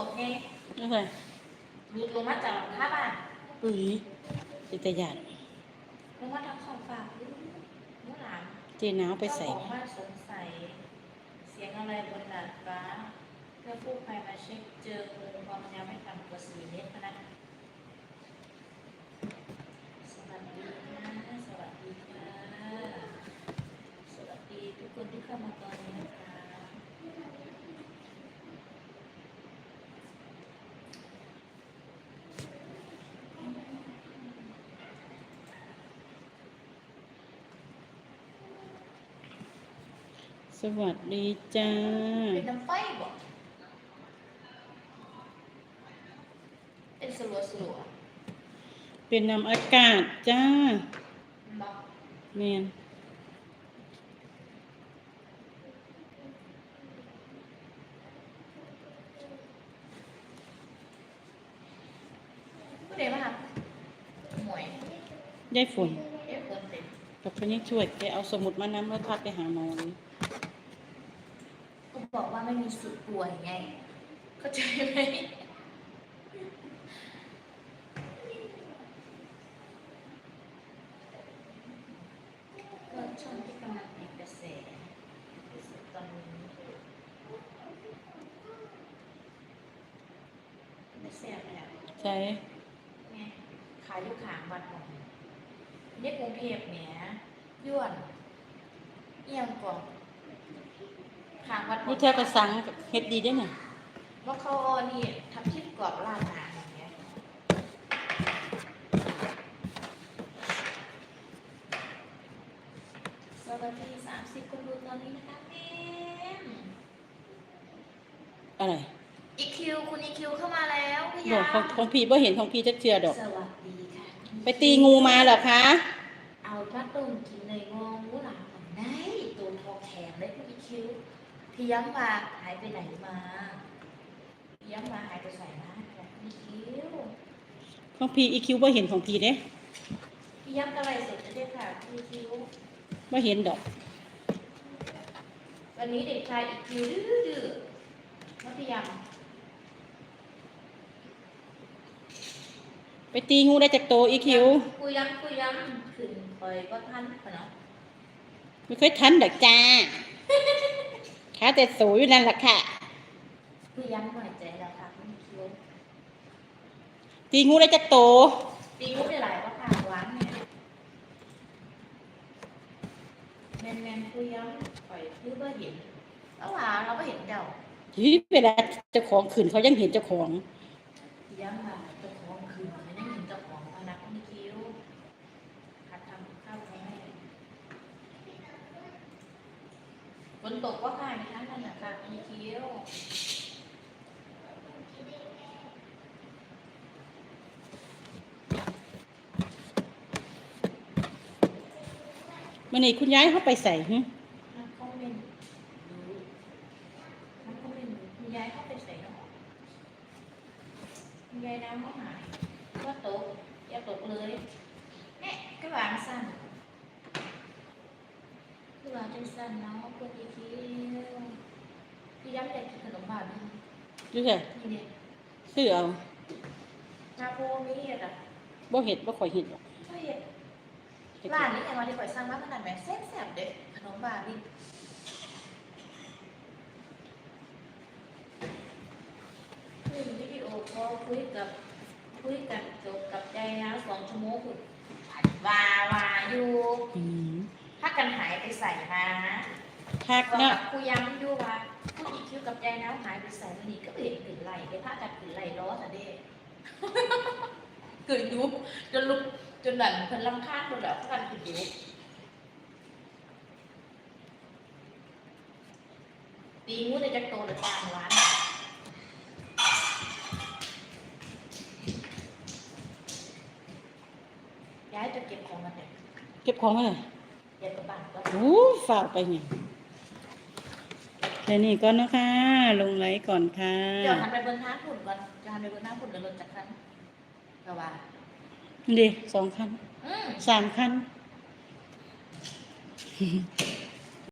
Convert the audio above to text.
บอกไงนั่นไงรูดลงมาจากหลังคาบ้านอุ้ยจิตยานลงมาทางขอบฟ้าอื้อมื่อหลังเจน้าวไปใส่เจ้าของบ้านสงสัย เสียงอะไรบนดาดฟ้าเพื่อผู้ภัยมาเช็คเจองูความยาวไม่ต่ำกว่าสี่เมตรนะสวัสดีค่ะสวัสดีค่ะสวัสดีทุกคนที่เข้ามาตอนนี้นะคะ สวัสดีจ้า เป็นน้ำไฟบ่เป็นสลัวสลัวเป็นนำอากาศจ้าบ่แมนผู้ใดมาครับหมวยยายฝนเอ๊ะคนเต็มกับพยังช่วยแกเอาสมุดมานำแล้วพัดไปหาหมอนี่ก็ บอกว่าไม่มีสิทธิ์ป่วยไง เข้าใจไหมก็ช่วงที่กำลังเป็นกระแสตอนนี้ไม่แซ่บแล้วใช่ไงขายอยู่ขางวัดหมองนี่กรุงเทพเนี่ยย้วนเอียงก่อน ขางวัดหม้นี่องเธอก็สั่งเฮ็ดดีได้ไงว่าเขาเอานี่ทำทิพกรอบลาดหนาอย่างเงี้ยสวัสดีสามสิบคนดูตอนนี้นะคะเต็มอะไรอีคิวคุณอีคิวเข้ามาแล้วพี่บยาอกของของพี่บ่เห็นของพี่จักเจือดอก สวัสดีค่ะไปตีงูมาเหรอคะ เอาพระตุ่มกินเลยงองูหลามของได้ตัวทองแขนเลยคุณอีคิว พี่ย้ำมาหายไปไหนมาพี่ย้ำมาหายไปใส่มาค่ะคุณอีคิวของพี่อีคิวบ่เห็นของพี่เด้พี่ย้ำอะไรเสร็จจะได้ค่ะคุณอีคิวบ่เห็นดอก วันนี้เด็กชายอีคิวดื้อดื้อมัธยมไปตีงูได้จากโตอีคิวคุยย้ำคุยย้ำขึ้นคอยก็ท่านปะเนาะไม่เคยทันดอกจ้า ขาแต่สูอยู่นั่นแหละค่ะคุยย้ำหน่อยใจแล้วค่ะคุณคิวตีงูได้จากโต ตีงูได้หลายว่าค่ะหวานเนี่ยแมนแมนคุยย้ำคอยคือเบอร์เห็นแล้วว่าเราก็เห็นเจ้าที่เวลาเจ้าของขืนเขายังเห็นเจ้าของคุยย้ำมาเจ้าของคืนไม่ได้เห็นเจ้าของพนักคุณคิวหัดทำข้าวให้ ฝนตกว่าค่ะในทั้งนั้นนะคะคุณคิวมันนี่คุณย้ายเขาไปใส่หึน้ำข้าวเม่นดูน้ำข้าวเม่นดูคุณยายเข้าไปใส่เนาะคุณยายน้ำก็หายก็ตกอย่าตกเลยเนี่ยก็วางสั้น คือวาจังสั้นเนาะเพื่อนอีกทีพี่ย้ำเลยกินขนมบาทนึงดูสินี่เนี่ยซื้อเอาชาโพมีเห็ดอะบ่เห็ดบ่ค่อยเห็ดหรอกเห็ดร้านนี้ยังมาที่ข่อยสร้างมาขนาดแม่แซ่บๆเด็ดขนมบาทนี่คือวิดีโอคอลคุยกับคุยกันจบกับใจนะสองชั่วโมงคุณวาวาอยู่ กันหายไปใส่มาคักก็เนาะคุยย้ำอยู่ว่าผู้อีคิวกับใจนะหายไปใส่มันนี่ก็เห็นถึงไหลไปถ้ากันถึงไหลล้อสะเด้เกิดยุบจนลุกจนหลันเพิ่นลำคาญจนแล้วกันถึงยุบตีงูในจักรโตหรือตามร้านย้ายจะเก็บของมาแต่เก็บของไว้เลย เดี๋ยวกระบาดก็โอ้ฝากไปเนี่ยแค่นี้ก่อนนะคะ ลงไลค์ก่อนค่ะเดี๋ยวหันไปเบิ่งท้าฝุ่นก่อนจะหันไปเบิ่งท้าฝุ่นแล้วรถจักรคันกระบาดดีสองคันอืมสามคัน